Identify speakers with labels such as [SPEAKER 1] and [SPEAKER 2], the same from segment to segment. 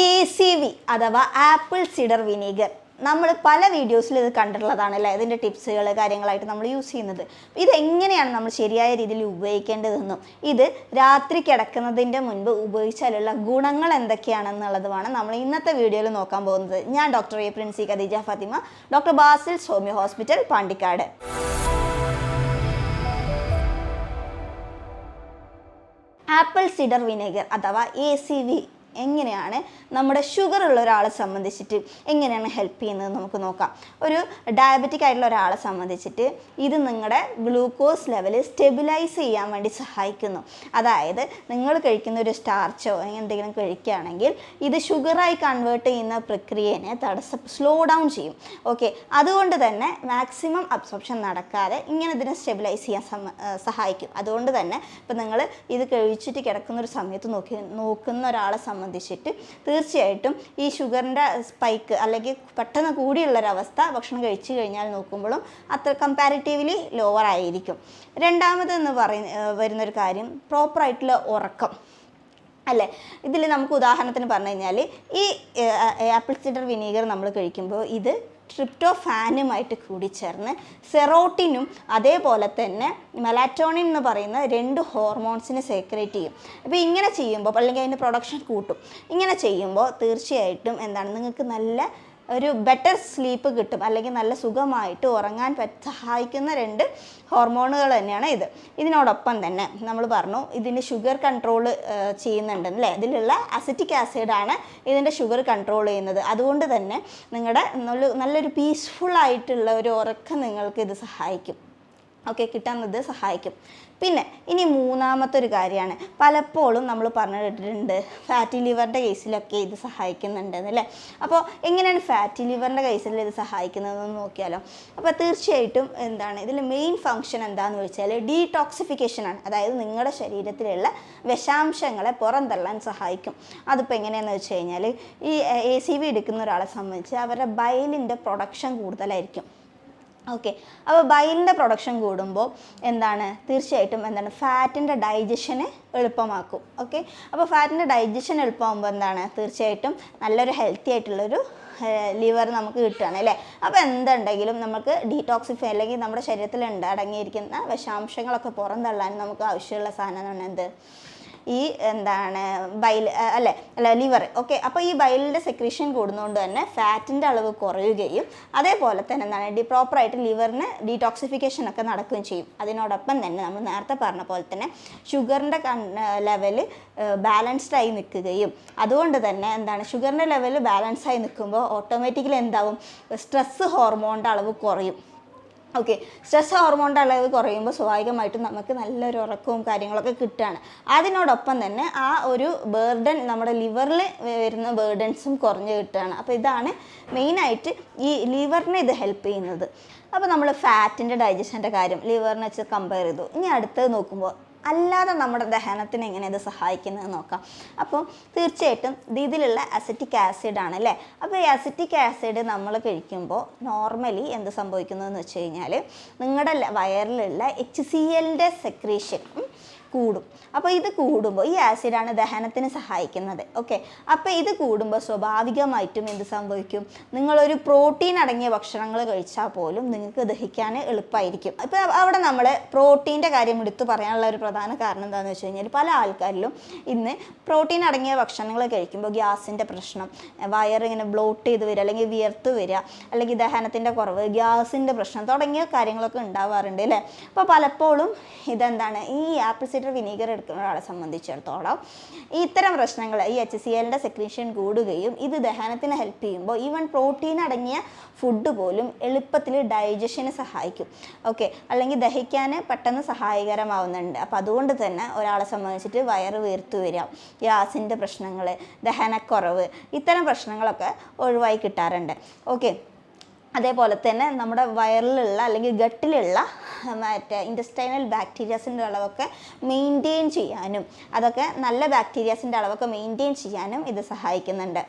[SPEAKER 1] A C V അഥവാ apple cider vinegar. നമ്മൾ പല വീഡിയോസിൽ ഇത് കണ്ടിട്ടുള്ളതാണ് അല്ലേ? ഇതിന്റെ ടിപ്സുകൾ കാര്യങ്ങളായിട്ട് നമ്മൾ യൂസ് ചെയ്യുന്നത്. ഇതെങ്ങനെയാണ് നമ്മൾ ശരിയായ രീതിയിൽ ഉപയോഗിക്കേണ്ടതെന്നും ഇത് രാത്രി കിടക്കുന്നതിന്റെ മുൻപ് ഉപയോഗിച്ചാലുള്ള ഗുണങ്ങൾ എന്തൊക്കെയാണെന്നുള്ളതുമാണ് നമ്മൾ ഇന്നത്തെ വീഡിയോയിൽ നോക്കാൻ പോകുന്നത്. ഞാൻ doctor A Princy Khadeeja Fathima doctor Basil Soumya hospital Pandikkad. Apple cider vinegar അഥവാ എ സി വി എങ്ങനെയാണ് നമ്മുടെ ഷുഗർ ഉള്ള ഒരാളെ സംബന്ധിച്ചിട്ട് എങ്ങനെയാണ് ഹെൽപ്പ് ചെയ്യുന്നത് നമുക്ക് നോക്കാം. ഒരു ഡയബറ്റിക് ആയിട്ടുള്ള ഒരാളെ സംബന്ധിച്ചിട്ട് ഇത് നിങ്ങളുടെ ഗ്ലൂക്കോസ് ലെവൽ സ്റ്റെബിലൈസ് ചെയ്യാൻ വേണ്ടി സഹായിക്കുന്നു. അതായത് നിങ്ങൾ കഴിക്കുന്ന ഒരു സ്റ്റാർച്ചോ എന്തെങ്കിലും കഴിക്കുകയാണെങ്കിൽ ഇത് ഷുഗറായി കൺവേർട്ട് ചെയ്യുന്ന പ്രക്രിയനെ തടസ്സം സ്ലോ ഡൗൺ ചെയ്യും. ഓക്കെ അതുകൊണ്ട് തന്നെ മാക്സിമം അബ്സോർപ്ഷൻ നടക്കാതെ ഇങ്ങനെ ഇതിനെ സ്റ്റെബിലൈസ് ചെയ്യാൻ സഹായിക്കും. അതുകൊണ്ട് തന്നെ ഇപ്പം നിങ്ങൾ ഇത് കഴിച്ചിട്ട് കിടക്കുന്ന ഒരു സമയത്ത് നോക്കി നോക്കുന്ന ഒരാളെ സംബന്ധിച്ചിട്ട് തീർച്ചയായിട്ടും ഈ ഷുഗറിന്റെ സ്പൈക്ക് അല്ലെങ്കിൽ പെട്ടെന്ന് കൂടിയുള്ളൊരവസ്ഥ ഭക്ഷണം കഴിച്ചു കഴിഞ്ഞാൽ നോക്കുമ്പോഴും അത്ര കമ്പാരിറ്റീവ്ലി ലോവർ ആയിരിക്കും. രണ്ടാമതെന്ന് പറയുന്ന വരുന്നൊരു കാര്യം പ്രോപ്പറായിട്ടുള്ള ഉറക്കം. അല്ലേ? ഇതിൽ നമുക്ക് ഉദാഹരണത്തിന് പറഞ്ഞു കഴിഞ്ഞാൽ ഈ ആപ്പിൾ സിഡർ വിനീഗർ നമ്മൾ കഴിക്കുമ്പോൾ ഇത് ട്രിപ്റ്റോഫാനുമായിട്ട് കൂടിച്ചേർന്ന് സെറോട്ടിനും അതേപോലെ തന്നെ മെലാറ്റോണിൻ എന്ന് പറയുന്ന രണ്ട് ഹോർമോൺസിനെ സെക്രേറ്റ് ചെയ്യും. അപ്പോൾ ഇങ്ങനെ ചെയ്യുമ്പോൾ അല്ലെങ്കിൽ അതിന്റെ പ്രൊഡക്ഷൻ കൂട്ടും. ഇങ്ങനെ ചെയ്യുമ്പോൾ തീർച്ചയായിട്ടും എന്താണ്? നിങ്ങൾക്ക് നല്ല ഒരു ബെറ്റർ സ്ലീപ്പ് കിട്ടും അല്ലെങ്കിൽ നല്ല സുഖമായിട്ട് ഉറങ്ങാൻ സഹായിക്കുന്ന രണ്ട് ഹോർമോണുകൾ തന്നെയാണ് ഇത്. ഇതിനോടൊപ്പം തന്നെ നമ്മൾ പറഞ്ഞു ഇതിന് ഷുഗർ കൺട്രോൾ ചെയ്യുന്നുണ്ട് അല്ലേ? ഇതിലുള്ള അസിറ്റിക് ആസിഡാണ് ഇതിന്റെ ഷുഗർ കൺട്രോൾ ചെയ്യുന്നത്. അതുകൊണ്ട് തന്നെ നിങ്ങളുടെ നല്ലൊരു പീസ്ഫുൾ ആയിട്ടുള്ള ഒരു ഉറക്കം നിങ്ങൾക്ക് ഇത് സഹായിക്കും. ഓക്കെ കിട്ടുന്നത് സഹായിക്കും. പിന്നെ ഇനി മൂന്നാമത്തെ ഒരു കാര്യമാണ്. പലപ്പോഴും നമ്മൾ പറഞ്ഞു കേട്ടിട്ടുണ്ട് ഫാറ്റി ലിവറിന്റെ കേസിലൊക്കെ ഇത് സഹായിക്കുന്നുണ്ടെന്ന് അല്ലേ അപ്പോൾ എങ്ങനെയാണ് ഫാറ്റി ലിവറിന്റെ കേസിൽ ഇത് സഹായിക്കുന്നതെന്ന് നോക്കിയാലോ? അപ്പോൾ തീർച്ചയായിട്ടും എന്താണ് ഇതിൽ മെയിൻ ഫങ്ഷൻ എന്താണെന്ന് വെച്ചാൽ ഡീടോക്സിഫിക്കേഷൻ ആണ്. അതായത് നിങ്ങളുടെ ശരീരത്തിലുള്ള വിഷാംശങ്ങളെ പുറന്തള്ളാൻ സഹായിക്കും. അതിപ്പോൾ എങ്ങനെയാണെന്ന് വെച്ച് കഴിഞ്ഞാൽ ഈ എ സി വി എടുക്കുന്ന ഒരാളെ സംബന്ധിച്ച് അവരുടെ ബയലിന്റെ പ്രൊഡക്ഷൻ കൂടുതലായിരിക്കും. ഓക്കെ. അപ്പോൾ ബൈലിന്റെ പ്രൊഡക്ഷൻ കൂടുമ്പോൾ എന്താണ്? തീർച്ചയായിട്ടും എന്താണ്? ഫാറ്റിന്റെ ഡൈജഷനെ എളുപ്പമാക്കും. ഓക്കെ. അപ്പോൾ ഫാറ്റിന്റെ ഡൈജഷൻ എളുപ്പമാകുമ്പോൾ എന്താണ്? തീർച്ചയായിട്ടും നല്ലൊരു ഹെൽത്തി ആയിട്ടുള്ളൊരു ലിവർ നമുക്ക് കിട്ടുകയാണ് അല്ലേ? അപ്പോൾ എന്തുണ്ടെങ്കിലും നമുക്ക് ഡീടോക്സിഫൈ അല്ലെങ്കിൽ നമ്മുടെ ശരീരത്തിൽ ഉണ്ട് അടങ്ങിയിരിക്കുന്ന വിഷാംശങ്ങളൊക്കെ പുറന്തള്ളാൻ നമുക്ക് ആവശ്യമുള്ള സാധനം സാധനമാണ് എന്ത്? ഈ എന്താണ് ബൈൽ അല്ലെ അല്ല ലിവർ ഓക്കെ അപ്പോൾ ഈ ബൈലിന്റെ സെക്രീഷൻ കൂടുന്നതുകൊണ്ട് തന്നെ ഫാറ്റിന്റെ അളവ് കുറയുകയും അതേപോലെ തന്നെ എന്താണ് ഡി പ്രോപ്പറായിട്ട് ലിവറിന് ഡീടോക്സിഫിക്കേഷൻ ഒക്കെ നടക്കുകയും ചെയ്യും. അതിനോടൊപ്പം തന്നെ നമ്മൾ നേരത്തെ പറഞ്ഞ പോലെ തന്നെ ഷുഗറിന്റെ ലെവൽ ബാലൻസ്ഡ് ആയി നിൽക്കുകയും അതുകൊണ്ട് തന്നെ എന്താണ് ഷുഗറിന്റെ ലെവൽ ബാലൻസ് ആയി നിൽക്കുമ്പോൾ ഓട്ടോമാറ്റിക്കലി എന്താവും സ്ട്രെസ് ഹോർമോണിന്റെ അളവ് കുറയും. ഓക്കെ സ്ട്രെസ് ഹോർമോണിന്റെ അളവ് കുറയുമ്പോൾ സ്വാഭാവികമായിട്ടും നമുക്ക് നല്ലൊരു ഉറക്കവും കാര്യങ്ങളൊക്കെ കിട്ടുകയാണ്. അതിനോടൊപ്പം തന്നെ ആ ഒരു ബേർഡൻ നമ്മുടെ ലിവറിൽ വരുന്ന ബേർഡൻസും കുറഞ്ഞ് കിട്ടുകയാണ്. അപ്പോൾ ഇതാണ് മെയിനായിട്ട് ഈ ലിവറിനെ ഇത് ഹെൽപ്പ് ചെയ്യുന്നത്. അപ്പോൾ നമ്മൾ ഫാറ്റിന്റെ ഡൈജഷന്റെ കാര്യം ലിവറിനെ വെച്ച് കമ്പയർ ചെയ്തു. ഇനി അടുത്തത് നോക്കുമ്പോൾ അല്ലാതെ നമ്മുടെ ദഹനത്തിന് എങ്ങനെ ഇത് സഹായിക്കുന്നത് നോക്കാം. അപ്പോൾ തീർച്ചയായിട്ടും ഇതിലുള്ള അസറ്റിക് ആസിഡ് ആണ് അല്ലേ അപ്പോൾ ഈ അസറ്റിക് ആസിഡ് നമ്മൾ കഴിക്കുമ്പോൾ നോർമലി എന്ത് സംഭവിക്കുന്നു എന്ന് വെച്ച് കഴിഞ്ഞാൽ നിങ്ങളുടെ വയറിലുള്ള എച്ച് സി എല്ലിന്റെ സെക്രീഷൻ കൂടും. അപ്പോൾ ഇത് കൂടുമ്പോൾ ഈ ആസിഡാണ് ദഹനത്തിന് സഹായിക്കുന്നത്. ഓക്കെ അപ്പോൾ ഇത് കൂടുമ്പോൾ സ്വാഭാവികമായിട്ടും എന്ത് സംഭവിക്കും? നിങ്ങളൊരു പ്രോട്ടീൻ അടങ്ങിയ ഭക്ഷണങ്ങൾ കഴിച്ചാൽ പോലും നിങ്ങൾക്ക് ദഹിക്കാൻ എളുപ്പമായിരിക്കും. ഇപ്പോൾ അവിടെ നമ്മൾ പ്രോട്ടീന്റെ കാര്യം എടുത്തു പറയാനുള്ള ഒരു പ്രധാന കാരണം എന്താണെന്ന് വെച്ച് കഴിഞ്ഞാൽ പല ആൾക്കാരിലും ഇന്ന് പ്രോട്ടീൻ അടങ്ങിയ ഭക്ഷണങ്ങൾ കഴിക്കുമ്പോൾ ഗ്യാസിന്റെ പ്രശ്നം വയറിങ്ങനെ ബ്ലോട്ട് ചെയ്ത് വരിക അല്ലെങ്കിൽ വിയർത്ത് വരിക അല്ലെങ്കിൽ ദഹനത്തിന്റെ കുറവ് ഗ്യാസിന്റെ പ്രശ്നം തുടങ്ങിയ കാര്യങ്ങളൊക്കെ ഉണ്ടാവാറുണ്ട് അല്ലേ? അപ്പോൾ പലപ്പോഴും ഇതെന്താണ്? ഈ ആപ്പിൾ സിഡർ വിനീഗർ എടുക്കുന്ന ഒരാളെ സംബന്ധിച്ചിടത്തോളം ഈ ഇത്തരം പ്രശ്നങ്ങൾ ഈ എച്ച് സി എല്ലിന്റെ സെക്രീഷൻ കൂടുകയും ഇത് ദഹനത്തിന് ഹെൽപ്പ് ചെയ്യുമ്പോൾ ഈവൻ പ്രോട്ടീൻ അടങ്ങിയ ഫുഡ് പോലും എളുപ്പത്തിൽ ഡൈജഷന് സഹായിക്കും. ഓക്കെ അല്ലെങ്കിൽ ദഹിക്കാൻ പെട്ടെന്ന് സഹായകരമാവുന്നുണ്ട്. അപ്പോൾ അതുകൊണ്ട് തന്നെ ഒരാളെ സംബന്ധിച്ചിട്ട് വയറ് വീർത്തു വരിക ഗ്യാസിന്റെ പ്രശ്നങ്ങൾ ദഹനക്കുറവ് ഇത്തരം പ്രശ്നങ്ങളൊക്കെ ഒഴിവായി കിട്ടാറുണ്ട്. ഓക്കെ അതേപോലെ തന്നെ നമ്മുടെ വയറിലുള്ള അല്ലെങ്കിൽ ഗട്ടിലുള്ള മറ്റേ ഇൻഡസ്റ്റൈനൽ ബാക്ടീരിയാസിന്റെ അളവൊക്കെ മെയിന്റെയിൻ ചെയ്യാനും അതൊക്കെ നല്ല ബാക്ടീരിയാസിന്റെ അളവൊക്കെ മെയിന്റെയിൻ ചെയ്യാനും ഇത് സഹായിക്കുന്നുണ്ട്.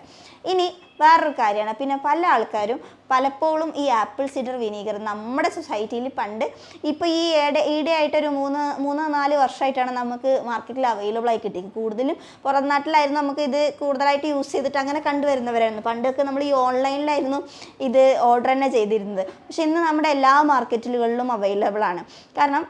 [SPEAKER 1] ഇനി വേറൊരു കാര്യമാണ്. പിന്നെ പല ആൾക്കാരും പലപ്പോഴും ഈ ആപ്പിൾ സിഡർ വിനീഗർ നമ്മുടെ സൊസൈറ്റിയിൽ പണ്ട് ഇപ്പോൾ ഈ ഏടെ ഈടെയായിട്ടൊരു മൂന്ന് മൂന്ന് നാല് വർഷമായിട്ടാണ് നമുക്ക് മാർക്കറ്റിൽ അവൈലബിൾ ആയി കിട്ടി കൂടുതലും പുറം നാട്ടിലായിരുന്നു നമുക്ക് ഇത് കൂടുതലായിട്ട് യൂസ് ചെയ്തിട്ട് അങ്ങനെ കണ്ടുവരുന്നവരായിരുന്നു. പണ്ടൊക്കെ നമ്മൾ ഈ ഓൺലൈനിലായിരുന്നു ഇത് ഓർഡർ തന്നെ ചെയ്തിരുന്നത്. പക്ഷെ ഇന്ന് നമ്മുടെ എല്ലാ മാർക്കറ്റുകളിലും അവൈലബിൾ ആണ്. കാരണം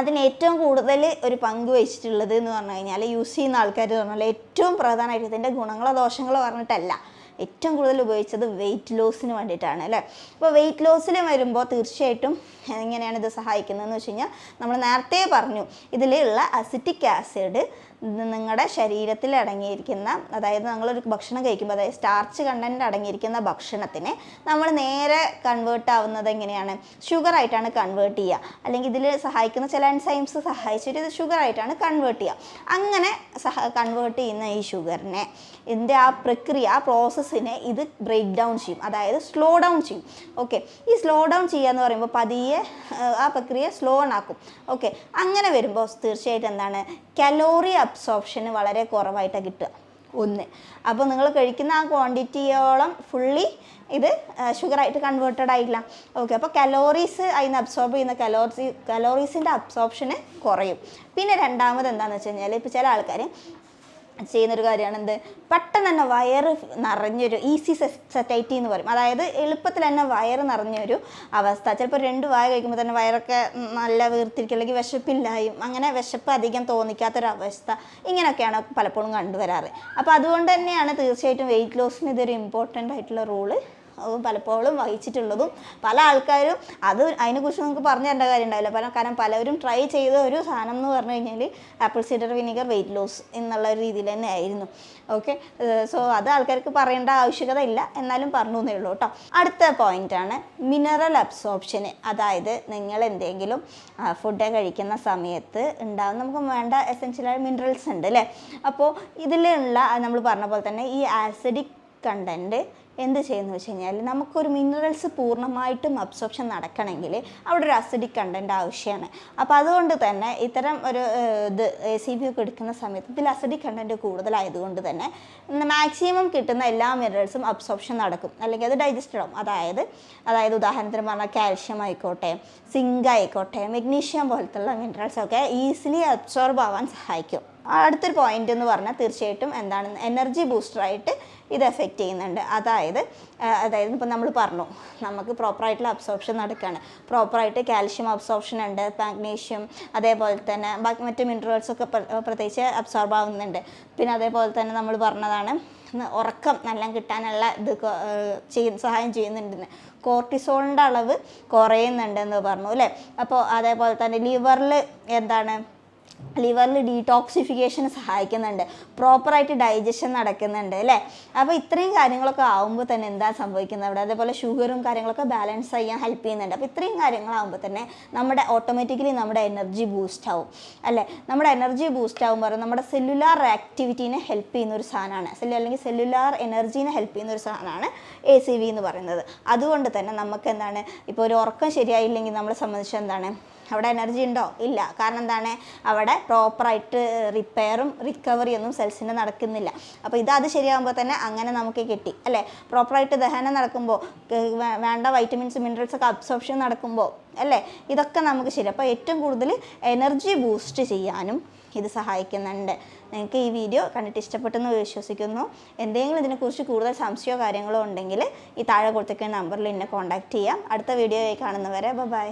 [SPEAKER 1] അതിന് ഏറ്റവും കൂടുതൽ ഒരു പങ്ക് വഹിച്ചിട്ടുള്ളത് എന്ന് പറഞ്ഞു കഴിഞ്ഞാൽ യൂസ് ചെയ്യുന്ന ആൾക്കാർ എന്ന് പറഞ്ഞാൽ ഏറ്റവും പ്രധാനമായിട്ട് ഇതിന്റെ ഗുണങ്ങളോ ദോഷങ്ങളോ പറഞ്ഞിട്ടല്ല. ഏറ്റവും കൂടുതൽ ഉപയോഗിച്ചത് വെയിറ്റ് ലോസിന് വേണ്ടിയിട്ടാണ് അല്ലേ? അപ്പോൾ വെയിറ്റ് ലോസിൽ വരുമ്പോൾ തീർച്ചയായിട്ടും എങ്ങനെയാണ് ഇത് സഹായിക്കുന്നതെന്ന് വെച്ച് കഴിഞ്ഞാൽ നമ്മൾ നേരത്തെ പറഞ്ഞു ഇതിലുള്ള അസിറ്റിക് ആസിഡ് നിങ്ങളുടെ ശരീരത്തിൽ അടങ്ങിയിരിക്കുന്ന അതായത് നമ്മളൊരു ഭക്ഷണം കഴിക്കുമ്പോൾ അതായത് സ്റ്റാർച്ച് കണ്ടന്റ് അടങ്ങിയിരിക്കുന്ന ഭക്ഷണത്തിനെ നമ്മൾ നേരെ കൺവേർട്ട് ആവുന്നത് എങ്ങനെയാണ്? ഷുഗർ ആയിട്ടാണ് കൺവേർട്ട് ചെയ്യുക. അല്ലെങ്കിൽ ഇതിൽ സഹായിക്കുന്ന ചില എൻസൈംസ് സഹായിച്ചിട്ട് ഇത് ഷുഗർ ആയിട്ടാണ് കൺവേർട്ട് ചെയ്യുക. അങ്ങനെ സഹ കൺവേർട്ട് ചെയ്യുന്ന ഈ ഷുഗറിനെ ഇതിന്റെ ആ പ്രക്രിയ ആ പ്രോസസ്സിനെ ഇത് ബ്രേക്ക് ഡൗൺ ചെയ്യും. അതായത് സ്ലോ ഡൗൺ ചെയ്യും. ഓക്കെ ഈ സ്ലോ ഡൗൺ ചെയ്യുക എന്ന് പറയുമ്പോൾ പതിയെ ആ പ്രക്രിയ സ്ലോ ആക്കും. ഓക്കെ അങ്ങനെ വരുമ്പോൾ തീർച്ചയായിട്ടും എന്താണ്? കലോറി അബ്സോർപ്ഷന് വളരെ കുറവായിട്ടാണ് കിട്ടുക. ഒന്ന്. അപ്പോൾ നിങ്ങൾ കഴിക്കുന്ന ആ ക്വാണ്ടിറ്റിയോളം ഫുള്ളി ഇത് ഷുഗറായിട്ട് കൺവേർട്ടഡ് ആയില്ല ഓക്കെ അപ്പോൾ കലോറീസ് അതിന് അബ്സോർബ് ചെയ്യുന്ന കലോറി കലോറീസിന്റെ അബ്സോർപ്ഷന് കുറയും. പിന്നെ രണ്ടാമത് എന്താണെന്ന് വെച്ച് കഴിഞ്ഞാൽ ഇപ്പോൾ ചില ആൾക്കാർ ചെയ്യുന്നൊരു കാര്യമാണ് എന്ത് പെട്ടെന്ന് തന്നെ വയറ് നിറഞ്ഞൊരു ഈസി സെറ്റൈറ്റി എന്ന് പറയും. അതായത് എളുപ്പത്തിൽ തന്നെ വയറ് നിറഞ്ഞൊരു അവസ്ഥ. ചിലപ്പോൾ രണ്ട് വായ കഴിക്കുമ്പോൾ തന്നെ വയറൊക്കെ നല്ല വീർത്തിരിക്കും. അല്ലെങ്കിൽ വിശപ്പില്ലായും അങ്ങനെ വിശപ്പ് അധികം തോന്നിക്കാത്തൊരവസ്ഥ. ഇങ്ങനെയൊക്കെയാണ് പലപ്പോഴും കണ്ടുവരാറ്. അപ്പോൾ അതുകൊണ്ട് തന്നെയാണ് തീർച്ചയായിട്ടും വെയിറ്റ് ലോസിന് ഇതൊരു ഇമ്പോർട്ടന്റ് ആയിട്ടുള്ള റോൾ പലപ്പോഴും വഹിച്ചിട്ടുള്ളതും പല ആൾക്കാരും അത് അതിനെക്കുറിച്ച് നമുക്ക് പറഞ്ഞു തരേണ്ട കാര്യം ഉണ്ടാവില്ല പല കാരണം പലവരും ട്രൈ ചെയ്ത ഒരു സാധനം എന്ന് പറഞ്ഞു കഴിഞ്ഞാൽ apple cider vinegar weight loss എന്നുള്ള ഒരു രീതിയിൽ തന്നെ ആയിരുന്നു. ഓക്കെ സോ അത് ആൾക്കാർക്ക് പറയേണ്ട ആവശ്യകത ഇല്ല. എന്നാലും പറഞ്ഞു എന്നേ ഉള്ളൂ കേട്ടോ അടുത്ത പോയിന്റാണ് മിനറൽ അബ്സോർപ്ഷന് അതായത് നിങ്ങൾ എന്തെങ്കിലും ഫുഡ് കഴിക്കുന്ന സമയത്ത് ഉണ്ടാകും നമുക്ക് വേണ്ട എസെൻഷ്യലായ മിനറൽസ് ഉണ്ട് അല്ലേ അപ്പോൾ ഇതിലുള്ള നമ്മൾ പറഞ്ഞ പോലെ തന്നെ ഈ ആസിഡിക് കണ്ടന്റ് എന്ത് ചെയ്യുന്നു വെച്ച് കഴിഞ്ഞാൽ നമുക്കൊരു മിനറൽസ് പൂർണമായിട്ടും അബ്സോർപ്ഷൻ നടക്കണമെങ്കിൽ അവിടെ ഒരു അസിഡിക് കണ്ടന്റ് ആവശ്യമാണ് അപ്പോൾ അതുകൊണ്ട് തന്നെ ഇത്തരം ഒരു ഇത് എ സി ബി ഒക്കെ എടുക്കുന്ന സമയത്ത് ഇതിൽ അസിഡിക് കണ്ടന്റ് കൂടുതലായതുകൊണ്ട് തന്നെ മാക്സിമം കിട്ടുന്ന എല്ലാ മിനറൽസും അബ്സോർപ്ഷൻ നടക്കും. അല്ലെങ്കിൽ അത് ഡൈജസ്റ്റഡ് ആവും അതായത് അതായത് ഉദാഹരണത്തിന് പറഞ്ഞാൽ കാൽഷ്യം ആയിക്കോട്ടെ സിങ്ക് ആയിക്കോട്ടെ മെഗ്നീഷ്യം പോലത്തുള്ള മിനറൽസ് ഒക്കെ ഈസിലി അബ്സോർബ് ആവാൻ സഹായിക്കും. അടുത്തൊരു പോയിന്റ് എന്ന് പറഞ്ഞാൽ തീർച്ചയായിട്ടും എന്താണ് എനർജി ബൂസ്റ്ററായിട്ട് ഇത് എഫക്റ്റ് ചെയ്യുന്നുണ്ട്. അതായത് അതായത് ഇപ്പം നമ്മൾ പറഞ്ഞു നമുക്ക് പ്രോപ്പറായിട്ടുള്ള അബ്സോർപ്ഷൻ നടക്കുകയാണ് പ്രോപ്പറായിട്ട് കാൽഷ്യം അബ്സോർപ്ഷൻ ഉണ്ട് മാഗ്നീഷ്യം അതേപോലെ തന്നെ ബാക്കി മറ്റ് മിനറൽസൊക്കെ പ്രത്യേകിച്ച് അബ്സോർബ് ആവുന്നുണ്ട്. പിന്നെ അതേപോലെ തന്നെ നമ്മൾ പറഞ്ഞതാണ് ഉറക്കം നല്ല കിട്ടാനുള്ള ഇത് ചെയ്യ സഹായം ചെയ്യുന്നുണ്ട്. കോർട്ടിസോളിന്റെ അളവ് കുറയുന്നുണ്ടെന്ന് പറഞ്ഞു അല്ലേ? അപ്പോൾ അതേപോലെ തന്നെ ലിവറിൽ എന്താണ് ലിവറിൽ ഡീടോക്സിഫിക്കേഷന് സഹായിക്കുന്നുണ്ട്. പ്രോപ്പറായിട്ട് ഡൈജഷൻ നടക്കുന്നുണ്ട് അല്ലേ? അപ്പോൾ ഇത്രയും കാര്യങ്ങളൊക്കെ ആകുമ്പോൾ തന്നെ എന്താ സംഭവിക്കുന്നത് അവിടെ? അതേപോലെ ഷുഗറും കാര്യങ്ങളൊക്കെ ബാലൻസ് ചെയ്യാൻ ഹെൽപ്പ് ചെയ്യുന്നുണ്ട്. അപ്പോൾ ഇത്രയും കാര്യങ്ങളാകുമ്പോൾ തന്നെ നമ്മുടെ ഓട്ടോമാറ്റിക്കലി നമ്മുടെ എനർജി ബൂസ്റ്റ് ആവും അല്ലേ? നമ്മുടെ എനർജി ബൂസ്റ്റ് ആകുമ്പോൾ നമ്മുടെ സെല്ലുലാർ ആക്ടിവിറ്റീനെ ഹെൽപ്പ് ചെയ്യുന്ന ഒരു സാധനമാണ്. സെല്ലു അല്ലെങ്കിൽ സെല്ലുലാർ എനർജീനെ ഹെൽപ്പ് ചെയ്യുന്ന ഒരു സാധനമാണ് എ സി വി എന്ന് പറയുന്നത്. അതുകൊണ്ട് തന്നെ നമുക്ക് എന്താണ്? ഇപ്പോൾ ഒരു ഉറക്കം ശരിയായില്ലെങ്കിൽ നമ്മളെ സംബന്ധിച്ച് എന്താണ്? അവിടെ എനർജി ഉണ്ടോ? ഇല്ല. കാരണം എന്താണ്? അവിടെ പ്രോപ്പറായിട്ട് റിപ്പയറും റിക്കവറി ഒന്നും സെൽസിന് നടക്കുന്നില്ല. അപ്പോൾ ഇത് അത് ശരിയാകുമ്പോൾ തന്നെ അങ്ങനെ നമുക്ക് കിട്ടി. അല്ലേ? പ്രോപ്പറായിട്ട് ദഹനം നടക്കുമ്പോൾ വേണ്ട വൈറ്റമിൻസ് മിനറൽസ് ഒക്കെ അബ്സോർപ്ഷൻ നടക്കുമ്പോൾ അല്ലേ? ഇതൊക്കെ നമുക്ക് ശരി. അപ്പോൾ ഏറ്റവും കൂടുതൽ എനർജി ബൂസ്റ്റ് ചെയ്യാനും ഇത് സഹായിക്കുന്നുണ്ട്. നിങ്ങൾക്ക് ഈ വീഡിയോ കണ്ടിട്ട് ഇഷ്ടപ്പെട്ടെന്ന് വിശ്വസിക്കുന്നു. എന്തെങ്കിലും ഇതിനെക്കുറിച്ച് കൂടുതൽ സംശയമോ കാര്യങ്ങളോ ഉണ്ടെങ്കിൽ ഈ താഴെ കൊടുത്തേക്കുന്ന നമ്പറിൽ എന്നെ കോൺടാക്റ്റ് ചെയ്യാം. അടുത്ത വീഡിയോയിൽ കാണുന്നവരെ ബൈ